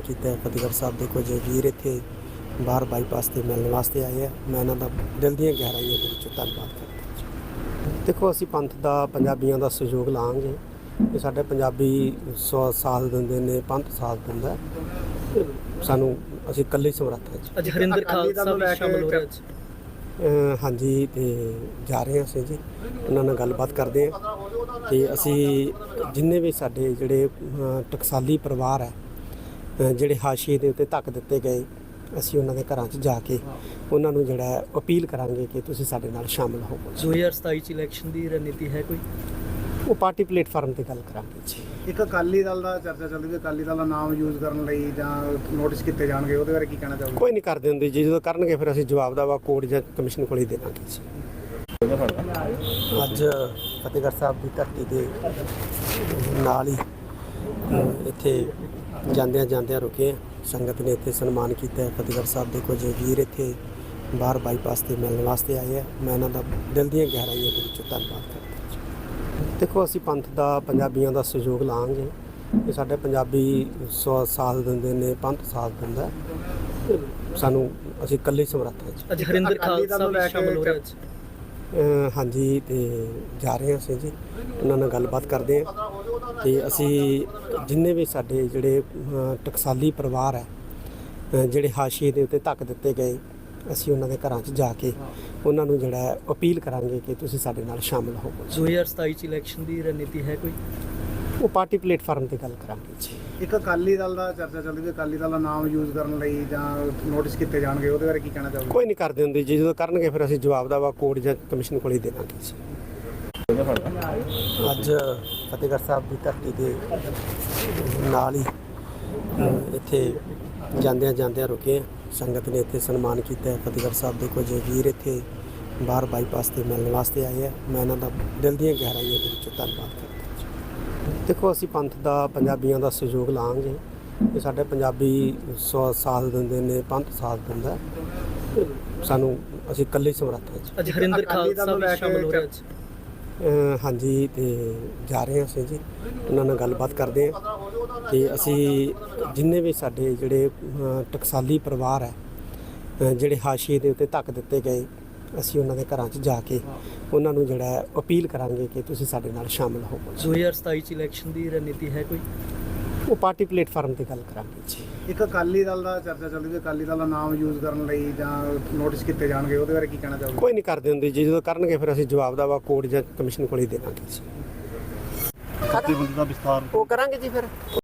ਕੀਤਾ ਹੈ। ਫਤਿਹਗੜ੍ਹ ਸਾਹਿਬ ਦੇ ਕੁਝ ਵੀਰ ਇੱਥੇ ਬਾਹਰ ਬਾਈਪਾਸ ਤੇ ਮਿਲਣ ਵਾਸਤੇ ਆਏ ਆ। ਮੈਂ ਇਹਨਾਂ ਦਾ ਦਿਲ ਦੀਆਂ ਗਹਿਰਾਈਆਂ ਦੇ ਵਿੱਚੋਂ ਧੰਨਵਾਦ ਕਰਦਾ ਜੀ ਦੇਖੋ ਅਸੀਂ ਪੰਥ ਦਾ ਪੰਜਾਬੀਆਂ ਦਾ ਸਹਿਯੋਗ ਲਾਂਗੇ। ਕਿ ਸਾਡੇ ਪੰਜਾਬੀ ਸੌ ਸਾਥ ਦਿੰਦੇ ਨੇ ਪੰਥ ਸਾਥ ਦਿੰਦਾ ਸਾਨੂੰ ਅਸੀਂ ਇਕੱਲੇ ਹੀ ਸਮਰੱਥ ਹਾਂ ਜੀ। ਅੱਜ ਹਰਿੰਦਰ ਖਾਲਸਾ ਵੀ ਸ਼ਾਮਲ ਹੋ ਰਿਹਾ ਅਹ ਹਾਂਜੀ ਤੇ ਜਾ ਰਹੇ ਹਾਂ ਅਸੀਂ ਜੀ। ਉਹਨਾਂ ਨਾਲ ਗੱਲਬਾਤ ਕਰਦੇ ਹਾਂ। ਤੇ ਅਸੀਂ ਜਿੰਨੇ ਵੀ ਸਾਡੇ ਜਿਹੜੇ ਟਕਸਾਲੀ ਪਰਿਵਾਰ ਹੈ ਜਿਹੜੇ ਹਾਸ਼ੀਏ ਦੇ ਉੱਤੇ ਧੱਕ ਦਿੱਤੇ ਗਏ ਅਸੀਂ ਉਹਨਾਂ ਦੇ ਘਰਾਂ 'ਚ ਜਾ ਕੇ ਉਹਨਾਂ ਨੂੰ ਜਿਹੜਾ ਹੈ ਅਪੀਲ ਕਰਾਂਗੇ ਕਿ ਤੁਸੀਂ ਸਾਡੇ ਨਾਲ ਸ਼ਾਮਲ ਹੋਵੋ 2027 ਚ ਇਲੈਕਸ਼ਨ ਦੀ ਰਣਨੀਤੀ ਹੈ ਕੋਈ? ਉਹ ਪਾਰਟੀ ਪਲੇਟਫਾਰਮ ਤੇ ਗੱਲ ਕਰਾਂਗੇ ਜੀ। ਇੱਕ ਅਕਾਲੀ ਦਲ ਦਾ ਚਰਚਾ ਚੱਲਦੀ ਹੈ ਅਕਾਲੀ ਦਲ ਦਾ ਨਾਮ ਯੂਜ਼ ਕਰਨ ਲਈ ਜਾਂ ਨੋਟਿਸ ਕੀਤੇ ਜਾਣਗੇ ਉਹਦੇ ਬਾਰੇ ਕੀ ਕਹਿਣਾ ਚਾਹੋਗੇ? ਕੋਈ ਨਹੀਂ ਕਰਦੇ ਹੁੰਦੇ ਜੀ ਜਦੋਂ ਕਰਨਗੇ ਫਿਰ ਅਸੀਂ ਜਵਾਬ ਦਾ ਵਾ ਕੋਰਟ ਜਾਂ ਕਮਿਸ਼ਨ ਕੋਲ ਹੀ ਦੇਵਾਂਗੇ ਜੀ। ਅੱਜ ਫਤਿਹਗੜ੍ਹ ਸਾਹਿਬ ਦੀ ਧਰਤੀ ਦੇ ਨਾਲ ਹੀ ਇੱਥੇ ਜਾਂਦਿਆਂ ਜਾਂਦਿਆਂ ਰੁਕੇ ਹਾਂ। ਸੰਗਤ ਨੇ ਇੱਥੇ ਸਨਮਾਨ ਕੀਤਾ ਹੈ। ਫਤਿਹਗੜ੍ਹ ਸਾਹਿਬ ਦੇ ਕੁਝ ਵੀਰ ਇੱਥੇ ਬਾਹਰ ਬਾਈਪਾਸ ਤੇ ਮਿਲਣ ਵਾਸਤੇ ਆਏ ਆ ਮੈਂ ਇਹਨਾਂ ਦਾ ਦਿਲ ਦੀਆਂ ਗਹਿਰਾਈਆਂ ਦੇ ਵਿੱਚੋਂ ਧੰਨਵਾਦ ਕਰਦਾ ਦੇਖੋ ਅਸੀਂ ਪੰਥ ਦਾ ਪੰਜਾਬੀਆਂ ਦਾ ਸਹਿਯੋਗ ਲਾਂਗੇ। ਕਿ ਸਾਡੇ ਪੰਜਾਬੀ ਸੌ ਸਾਥ ਦਿੰਦੇ ਨੇ ਪੰਥ ਸਾਥ ਦਿੰਦਾ ਸਾਨੂੰ ਅਸੀਂ ਇਕੱਲੇ ਸਮਰੱਥ ਹਾਂ ਜੀ। ਅੱਜ ਹਰਿੰਦਰ ਖਾਲਸਾ ਨੂੰ ਲੈ ਵੀ ਕੇ ਸ਼ਾਮਲ ਹੋ ਰਿਹਾ ਅੱਜ ਅਹ ਹਾਂਜੀ ਤੇ ਜਾ ਰਹੇ ਹਾਂ ਅਸੀਂ ਜੀ। ਉਹਨਾਂ ਨਾਲ ਗੱਲਬਾਤ ਕਰਦੇ ਹਾਂ। ਤੇ ਅਸੀਂ ਜਿੰਨੇ ਵੀ ਸਾਡੇ ਜਿਹੜੇ ਟਕਸਾਲੀ ਪਰਿਵਾਰ ਹੈ ਜਿਹੜੇ ਹਾਸ਼ੀਏ ਦੇ ਉੱਤੇ ਧੱਕ ਦਿੱਤੇ ਗਏ ਅਸੀਂ ਉਹਨਾਂ ਦੇ ਘਰਾਂ 'ਚ ਜਾ ਕੇ ਉਹਨਾਂ ਨੂੰ ਜਿਹੜਾ ਅਪੀਲ ਕਰਾਂਗੇ ਕਿ ਤੁਸੀਂ ਸਾਡੇ ਨਾਲ ਸ਼ਾਮਲ ਹੋਵੋ ਜੀ 2027 ਚ ਇਲੈਕਸ਼ਨ ਦੀ ਰਣਨੀਤੀ ਹੈ ਕੋਈ? ਉਹ ਪਾਰਟੀ ਪਲੇਟਫਾਰਮ ਤੇ ਗੱਲ ਕਰਾਂਗੇ ਜੀ। ਇੱਕ ਅਕਾਲੀ ਦਲ ਦਾ ਚਰਚਾ ਚੱਲਦੀ ਹੈ ਅਕਾਲੀ ਦਲ ਦਾ ਨਾਮ ਯੂਜ਼ ਕਰਨ ਲਈ ਜਾਂ ਨੋਟਿਸ ਕੀਤੇ ਜਾਣਗੇ ਉਹਦੇ ਬਾਰੇ ਕੀ ਕਹਿਣਾ ਚਾਹੋਗੇ? ਕੋਈ ਨਹੀਂ ਕਰਦੇ ਹੁੰਦੇ ਜੀ ਜਦੋਂ ਕਰਨਗੇ ਫਿਰ ਅਸੀਂ ਜਵਾਬ ਦਾ ਵਾ ਕੋਰਟ ਜਾਂ ਕਮਿਸ਼ਨ ਕੋਲ ਹੀ ਦੇਵਾਂਗੇ ਜੀ। ਅੱਜ ਫਤਿਹਗੜ੍ਹ ਸਾਹਿਬ ਦੀ ਧਰਤੀ ਦੇ ਨਾਲ ਹੀ ਇੱਥੇ ਜਾਂਦਿਆਂ ਜਾਂਦਿਆਂ ਰੁਕੇ। ਸੰਗਤ ਨੇ ਇੱਥੇ ਸਨਮਾਨ ਕੀਤਾ ਹੈ। ਫਤਿਹਗੜ੍ਹ ਸਾਹਿਬ ਦੇ ਕੁਝ ਵੀਰ ਇੱਥੇ ਬਾਹਰ ਬਾਈਪਾਸ ਤੇ ਮਿਲਣ ਵਾਸਤੇ ਆਏ ਆ ਮੈਂ ਇਹਨਾਂ ਦਾ ਦਿਲ ਦੀਆਂ ਗਹਿਰਾਈਆਂ ਦੇ ਵਿੱਚੋਂ ਧੰਨਵਾਦ ਕਰਦਾ ਦੇਖੋ ਅਸੀਂ ਪੰਥ ਦਾ ਪੰਜਾਬੀਆਂ ਦਾ ਸਹਿਯੋਗ ਲਾਂਗੇ। ਕਿ ਸਾਡੇ ਪੰਜਾਬੀ ਸੌ ਸਾਥ ਦਿੰਦੇ ਨੇ ਪੰਥ ਸਾਥ ਦਿੰਦਾ ਸਾਨੂੰ ਅਸੀਂ ਇਕੱਲੇ ਸਮਰੱਥ ਹਾਂ ਅੱਜ ਹਰਿੰਦਰ ਖਾਲਸਾ ਵੀ ਸ਼ਾਮਲ ਹੋ ਰਿਹਾ ਹਾਂਜੀ, ਤੇ ਜਾ ਰਹੇ ਹਾਂ ਅਸੀਂ ਜੀ। ਉਹਨਾਂ ਨਾਲ ਗੱਲਬਾਤ ਕਰਦੇ ਹਾਂ। ਤੇ ਅਸੀਂ ਜਿੰਨੇ ਵੀ ਸਾਡੇ ਜਿਹੜੇ ਟਕਸਾਲੀ ਪਰਿਵਾਰ ਹੈ ਜਿਹੜੇ ਹਾਸ਼ੀਏ ਦੇ ਉੱਤੇ ਧੱਕ ਦਿੱਤੇ ਗਏ, ਅਸੀਂ ਉਹਨਾਂ ਦੇ ਘਰਾਂ 'ਚ ਜਾ ਕੇ ਉਹਨਾਂ ਨੂੰ ਜਿਹੜਾ ਅਪੀਲ ਕਰਾਂਗੇ ਕਿ ਤੁਸੀਂ ਸਾਡੇ ਨਾਲ ਸ਼ਾਮਲ ਹੋਵੋ। ਜੀ 2027 ਚ ਇਲੈਕਸ਼ਨ ਦੀ ਰਣਨੀਤੀ ਹੈ ਕੋਈ? ਉਹ ਪਾਰਟੀ ਪਲੇਟਫਾਰਮ ਤੇ ਗੱਲ ਕਰਾਂਗੇ ਜੀ। ਇੱਕ ਅਕਾਲੀ ਦਲ ਦਾ ਚਰਚਾ ਚੱਲਦੀ ਹੈ ਅਕਾਲੀ ਦਲ ਦਾ ਨਾਮ ਯੂਜ਼ ਕਰਨ ਲਈ ਜਾਂ ਨੋਟਿਸ ਕੀਤੇ ਜਾਣਗੇ ਉਹਦੇ ਬਾਰੇ ਕੀ ਕਹਿਣਾ ਚਾਹੋਗੇ? ਕੋਈ ਨਹੀਂ ਕਰਦੇ ਹੁੰਦੇ ਜੀ ਜਦੋਂ ਕਰਨਗੇ ਫਿਰ ਅਸੀਂ ਜਵਾਬ ਦਾ ਵਾ ਕੋਰਟ ਜਾਂ ਕਮਿਸ਼ਨ ਕੋਲ ਹੀ ਦੇਵਾਂਗੇ ਜੀ। ਜਥੇਬੰਦੀ ਦਾ ਵਿਸਤਾਰ ਉਹ ਕਰਾਂਗੇ ਜੀ ਫਿਰ।